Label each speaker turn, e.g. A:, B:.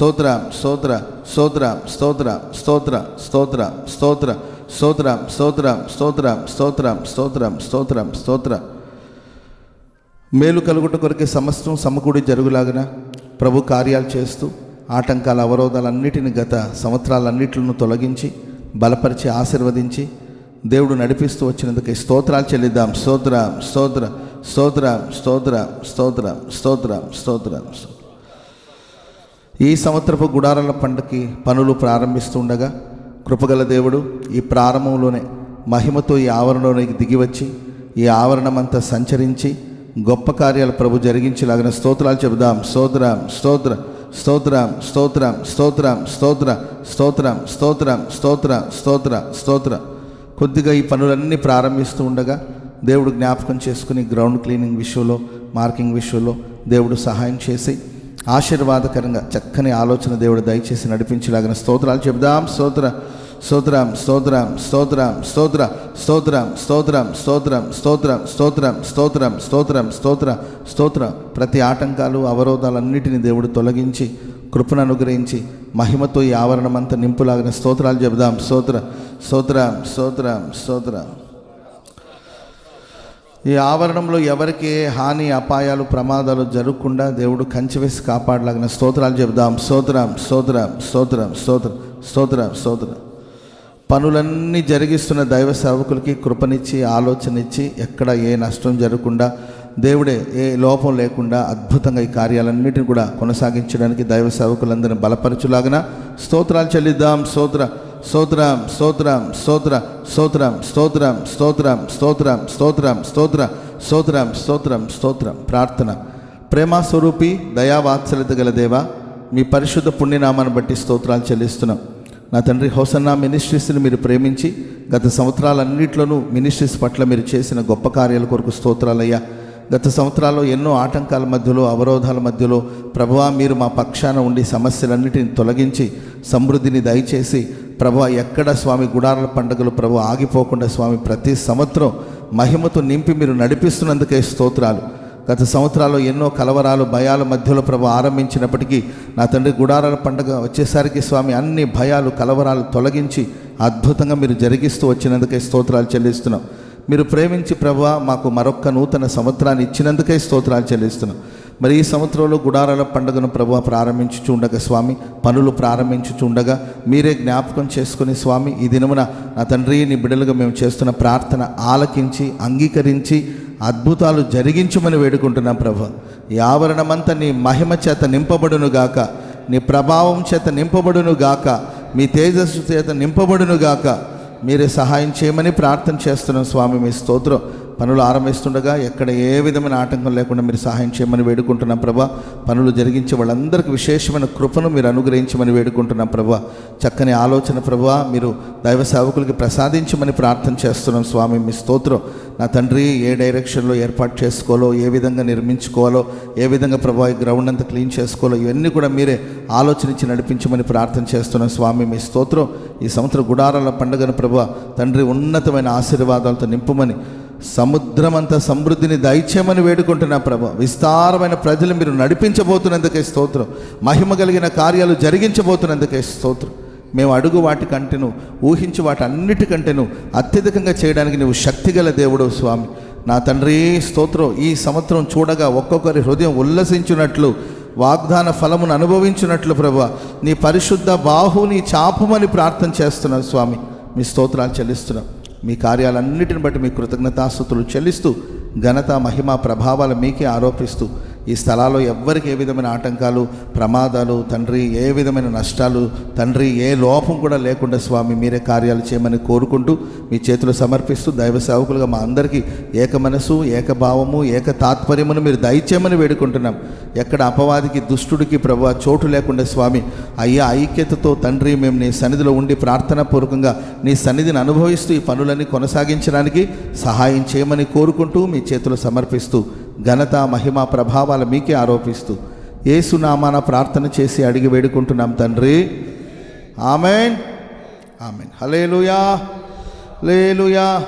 A: స్తోత్ర స్తోత్ర స్తోత్ర స్తోత్ర స్తోత్ర స్తోత్ర స్తోత్ర స్తోత్ర స్తోత్ర స్తోత్ర స్తోత్ర స్తోత్ర స్తోత్ర స్తోత్ర మేలు కలుగుట కొరకే సమస్తం సమకూడి జరుగులాగిన ప్రభు కార్యాలు చేస్తూ ఆటంకాల అవరోధాలన్నిటిని గత సంవత్సరాలన్నిటిని తొలగించి బలపరిచి ఆశీర్వదించి దేవుడు నడిపిస్తూ వచ్చినందుకే స్తోత్రాలు చెల్లిద్దాం స్తోత్ర స్తోత్ర స్తోత్ర స్తోత్ర స్తోత్ర స్తోత్ర స్తోత్ర స్తోత్ర ఈ సంవత్సరపు గుడారాల పండుగకి పనులు ప్రారంభిస్తుండగా కృపగల దేవుడు ఈ ప్రారంభంలోనే మహిమతో ఈ ఆవరణలోనికి దిగివచ్చి ఈ ఆవరణమంతా సంచరించి గొప్ప కార్యాలు ప్రభు జరిగించేలాగిన స్తోత్రాలు చెబుదాం. స్తోత్రం స్తోత్ర స్తోత్రం స్తోత్రం స్తోత్రం స్తోత్ర స్తోత్రం స్తోత్రం స్తోత్ర స్తోత్ర స్తోత్ర. కొద్దిగా ఈ పనులన్నీ ప్రారంభిస్తూ ఉండగా దేవుడు జ్ఞాపకం చేసుకుని గ్రౌండ్ క్లీనింగ్ విషయంలో మార్కింగ్ విషయంలో దేవుడు సహాయం చేసి ఆశీర్వాదకరంగా చక్కని ఆలోచన దేవుడు దయచేసి నడిపించలాగిన స్తోత్రాలు చెబుదాం. స్తోత్ర స్తోత్రం స్తోత్రం స్తోత్రం స్తోత్ర స్తోత్రం స్తోత్రం స్తోత్రం స్తోత్రం స్తోత్రం స్తోత్రం స్తోత్రం స్తోత్ర స్తోత్ర. ప్రతి ఆటంకాలు అవరోధాలన్నిటిని దేవుడు తొలగించి కృపను అనుగ్రహించి మహిమతో ఈ ఆవరణమంతా నింపులాగిన స్తోత్రాలు చెబుదాం. స్తోత్ర స్తోత్రం స్తోత్రం స్తోత్రం. ఈ ఆవరణంలో ఎవరికి ఏ హాని అపాయాలు ప్రమాదాలు జరగకుండా దేవుడు కంచి వేసి కాపాడలాగిన స్తోత్రాలు చెబుదాం. స్తోత్రం స్తోత్రం స్తోత్రం స్తోత్రం స్తోత్రం స్తోత్రం. పనులన్నీ జరిగిస్తున్న దైవ సేవకులకి కృపనిచ్చి ఆలోచన ఇచ్చి ఎక్కడ ఏ నష్టం జరగకుండా దేవుడే ఏ లోపం లేకుండా అద్భుతంగా ఈ కార్యాలన్నిటిని కూడా కొనసాగించడానికి దైవ సేవకులందరినీ బలపరచులాగిన స్తోత్రాలు చెల్లిద్దాం. స్తోత్ర స్తోత్రం స్తోత్రం స్తోత్ర స్తోత్రం స్తోత్రం స్తోత్రం స్తోత్రం స్తోత్రం స్తోత్ర స్తోత్రం స్తోత్రం స్తోత్రం. ప్రార్థన. ప్రేమ స్వరూపి దయావాత్సల్యత గల దేవా మీ పరిశుద్ధ పుణ్యనామాన్ని బట్టి స్తోత్రాలు చెల్లిస్తున్నాం. నా తండ్రి హోసన్నా మినిస్ట్రీస్ని మీరు ప్రేమించి గత సంవత్సరాలన్నింటిలోనూ మినిస్ట్రీస్ పట్ల మీరు చేసిన గొప్ప కార్యాల కొరకు స్తోత్రాలయ్యా. గత సంవత్సరాల్లో ఎన్నో ఆటంకాల మధ్యలో అవరోధాల మధ్యలో ప్రభువా మీరు మా పక్షాన ఉండి సమస్యలన్నిటిని తొలగించి సమృద్ధిని దయచేసి ప్రభు ఎక్కడ స్వామి గుడారాల పండుగలు ప్రభు ఆగిపోకుండా స్వామి ప్రతి సంవత్సరం మహిమతో నింపి మీరు నడిపిస్తున్నందుకే స్తోత్రాలు. గత సంవత్సరాల్లో ఎన్నో కలవరాలు భయాల మధ్యలో ప్రభు ఆరంభించినప్పటికీ నా తండ్రి గుడారాల పండుగ వచ్చేసరికి స్వామి అన్ని భయాలు కలవరాలు తొలగించి అద్భుతంగా మీరు జరిగిస్తూ వచ్చినందుకే స్తోత్రాలు చెల్లిస్తున్నాం. మీరు ప్రేమించి ప్రభు మాకు మరొక్క నూతన సంవత్సరాన్ని ఇచ్చినందుకే స్తోత్రాలు చెల్లిస్తున్నాం. మరి ఈ సంవత్సరంలో గుడారాల పండుగను ప్రభు ప్రారంభించుచుండగా స్వామి పనులు ప్రారంభించుచుండగా మీరే జ్ఞాపకం చేసుకుని స్వామి ఈ దినమున నా తండ్రి నీ బిడ్డలుగా మేము చేస్తున్న ప్రార్థన ఆలకించి అంగీకరించి అద్భుతాలు జరిగించమని వేడుకుంటున్నాం ప్రభు. ఈ ఆవరణమంతా నీ మహిమ చేత నింపబడును గాక నీ ప్రభావం చేత నింపబడును గాక మీ తేజస్సు చేత నింపబడును గాక మీరే సహాయం చేయమని ప్రార్థన చేస్తున్నాం స్వామి మీ స్తోత్రం. పనులు ఆరంభిస్తుండగా ఎక్కడ ఏ విధమైన ఆటంకం లేకుండా మీరు సహాయం చేయమని వేడుకుంటున్నాం ప్రభా. పనులు జరిగించే వాళ్ళందరికీ విశేషమైన కృపను మీరు అనుగ్రహించమని వేడుకుంటున్నాం ప్రభా. చక్కని ఆలోచన ప్రభా మీరు దైవ సేవకులకి ప్రసాదించమని ప్రార్థన చేస్తున్నాం స్వామి మీ స్తోత్రం. నా తండ్రి ఏ డైరెక్షన్లో ఏర్పాటు చేసుకోవాలో ఏ విధంగా నిర్మించుకోవాలో ఏ విధంగా ప్రభా ఈ గ్రౌండ్ అంతా క్లీన్ చేసుకోవాలో ఇవన్నీ కూడా మీరే ఆలోచనించి నడిపించమని ప్రార్థన చేస్తున్నాం స్వామి మీ స్తోత్రం. ఈ సంవత్సరం గుడారాల పండుగను ప్రభా తండ్రి ఉన్నతమైన ఆశీర్వాదాలతో నింపమని సముద్రమంత సమృద్ధిని దయచేయమని వేడుకుంటున్నా ప్రభ. విస్తారమైన ప్రజలు మీరు నడిపించబోతున్నందుకే స్తోత్రం. మహిమ కలిగిన కార్యాలు జరిగించబోతున్నందుకే స్తోత్రం. మేము అడుగు వాటి కంటేను ఊహించి వాటి అన్నిటికంటేను అత్యధికంగా చేయడానికి నువ్వు శక్తిగల దేవుడు స్వామి. నా తండ్రి స్తోత్రం. ఈ సంవత్సరం చూడగా ఒక్కొక్కరి హృదయం ఉల్లసించినట్లు వాగ్దాన ఫలమును అనుభవించినట్లు ప్రభు. నీ పరిశుద్ధ బాహుని చాపమని ప్రార్థన చేస్తున్నాను స్వామి. మీ స్తోత్రాలు చెల్లిస్తున్నాం. మీ కార్యాలన్నిటిని బట్టి మీ కృతజ్ఞతాస్థుతులు చెల్లిస్తూ ఘనత మహిమ ప్రభావాలు మీకే ఆరోపిస్తూ ఈ స్థలాల్లో ఎవ్వరికి ఏ విధమైన ఆటంకాలు ప్రమాదాలు తండ్రి ఏ విధమైన నష్టాలు తండ్రి ఏ లోపం కూడా లేకుండా స్వామి మీరే కార్యాలు చేయమని కోరుకుంటూ మీ చేతులు సమర్పిస్తూ దైవ సేవకులుగా మా అందరికీ ఏక మనసు ఏకభావము ఏక తాత్పర్యమును మీరు దయచేయమని వేడుకుంటున్నాం. ఎక్కడ అపవాదికి దుష్టుడికి ప్రభు చోటు లేకుండా స్వామి అయ్యా ఐక్యతతో తండ్రి మేము నీ సన్నిధిలో ఉండి ప్రార్థనా పూర్వకంగా నీ సన్నిధిని అనుభవిస్తూ ఈ పనులన్నీ కొనసాగించడానికి సహాయం చేయమని కోరుకుంటూ మీ చేతులు సమర్పిస్తూ ఘనత మహిమ ప్రభావాలు మీకే ఆరోపిస్తూ ఏసునామాన ప్రార్థన చేసి అడిగి వేడుకుంటున్నాం తండ్రి. ఆమెన్. ఆమెన్. హలేలుయా లేలుయా